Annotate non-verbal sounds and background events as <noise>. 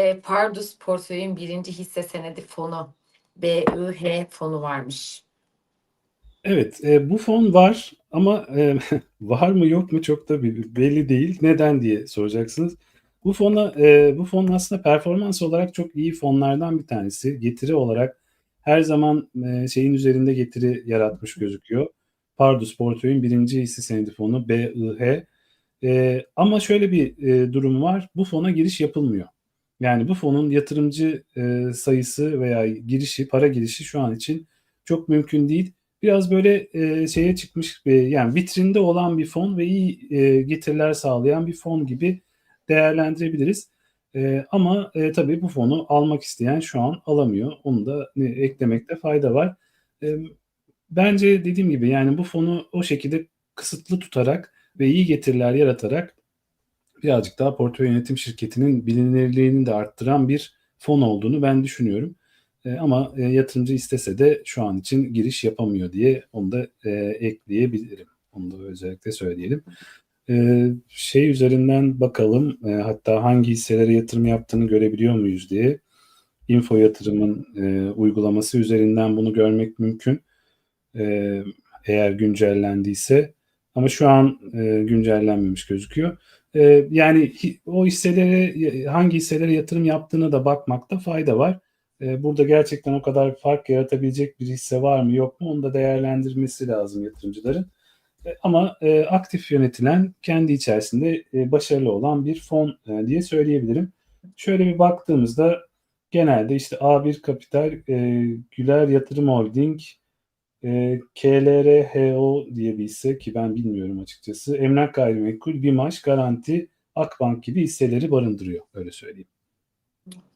e, Pardus portföyün birinci hisse senedi fonu BIH fonu varmış. Evet, e, bu fon var ama e, <laughs> var mı yok mu çok da belli değil. Neden diye soracaksınız. Bu fona e, bu fon aslında performans olarak çok iyi fonlardan bir tanesi. Getiri olarak her zaman e, şeyin üzerinde getiri yaratmış gözüküyor. Pardus portföyün birinci hisse senedi fonu BIH. E, ama şöyle bir e, durum var. Bu fona giriş yapılmıyor. Yani bu fonun yatırımcı e, sayısı veya girişi, para girişi şu an için çok mümkün değil. Biraz böyle e, şeye çıkmış, e, yani vitrinde olan bir fon ve iyi e, getiriler sağlayan bir fon gibi değerlendirebiliriz. E, ama e, tabii bu fonu almak isteyen şu an alamıyor. Onu da e, eklemekte fayda var. E, bence dediğim gibi yani bu fonu o şekilde kısıtlı tutarak ve iyi getiriler yaratarak birazcık daha portföy yönetim şirketinin bilinirliğini de arttıran bir fon olduğunu ben düşünüyorum. E, ama e, yatırımcı istese de şu an için giriş yapamıyor diye onu da e, ekleyebilirim. Onu da özellikle söyleyelim. E, şey üzerinden bakalım e, hatta hangi hisselere yatırım yaptığını görebiliyor muyuz diye. Info yatırımın e, uygulaması üzerinden bunu görmek mümkün. E, eğer güncellendiyse. Ama şu an e, güncellenmemiş gözüküyor. E, yani o hisselere hangi hisselere yatırım yaptığına da bakmakta fayda var. E, burada gerçekten o kadar fark yaratabilecek bir hisse var mı yok mu onu da değerlendirmesi lazım yatırımcıların. E, ama e, aktif yönetilen kendi içerisinde e, başarılı olan bir fon e, diye söyleyebilirim. Şöyle bir baktığımızda genelde işte A1 Kapital, e, Güler Yatırım Holding, ee, e, KLRHO diye bir hisse ki ben bilmiyorum açıkçası. Emlak Gayrimenkul, bir BİMAŞ, Garanti, Akbank gibi hisseleri barındırıyor öyle söyleyeyim.